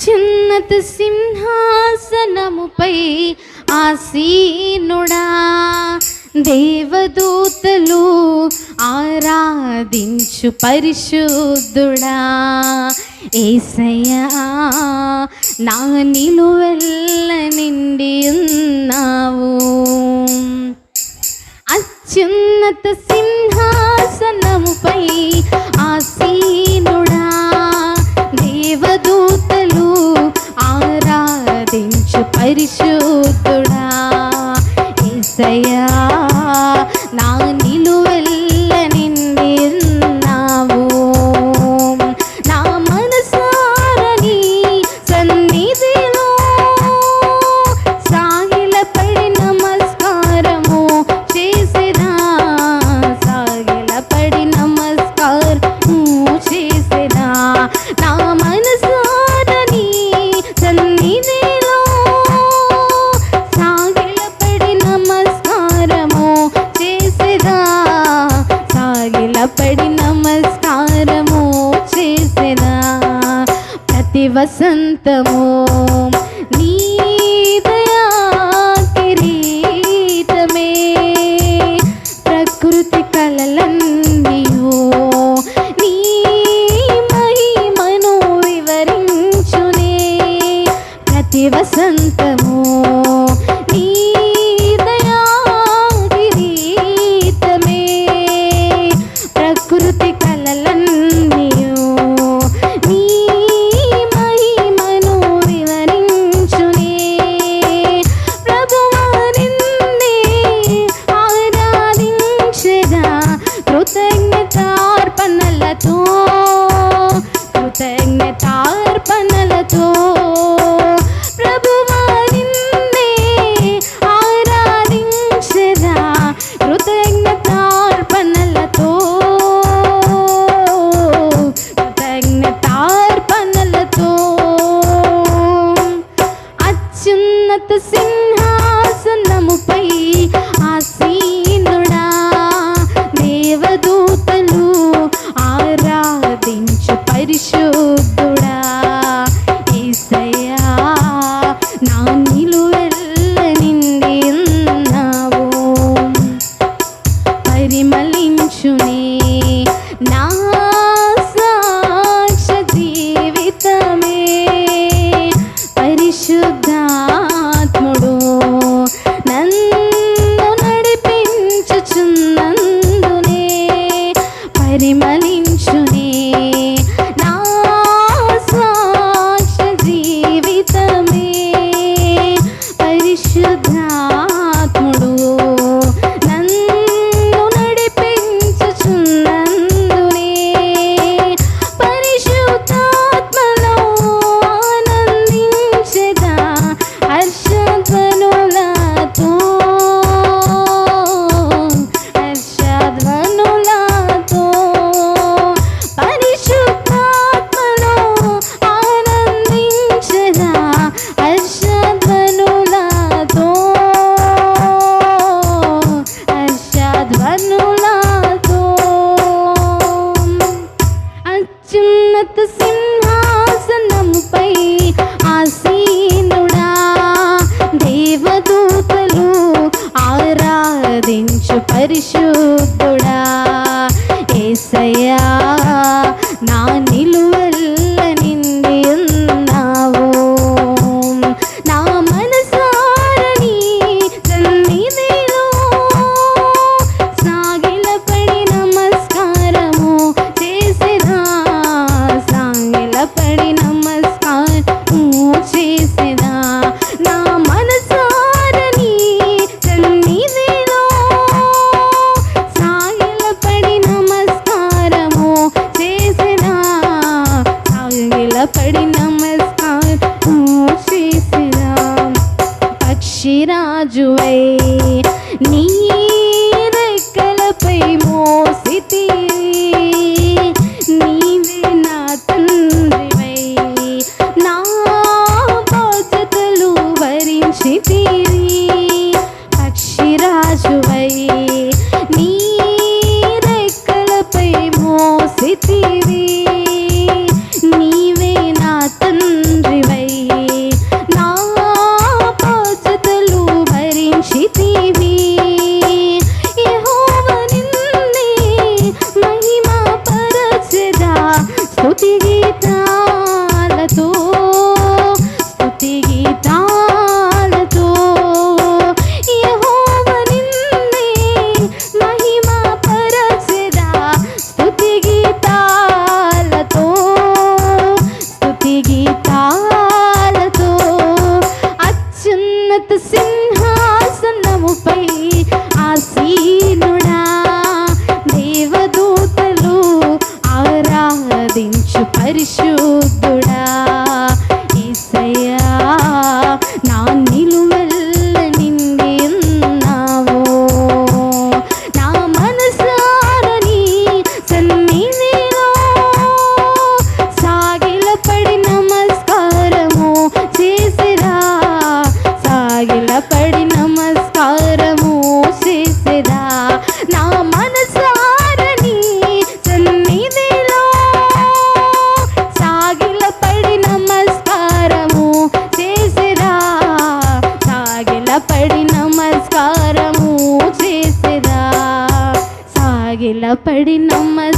అత్యున్నత సింహాసనముపై ఆసీనుడా. దేవదూతలు ఆరాధించు పరిశుద్ధుడా. ఏసయ్యా నా నిలువెల్ల నిండి ఉన్నావు. అత్యున్నత సింహ దూతుడా ఎసయ్యా నా నమస్కారము చేసిన? ప్రతి వసంతము go అత్యున్నత సింహాసనముపై ఆసీనుడా. దేవదూతలు ఆరాధించు పరిశు సాగిలపడి నమస్కారము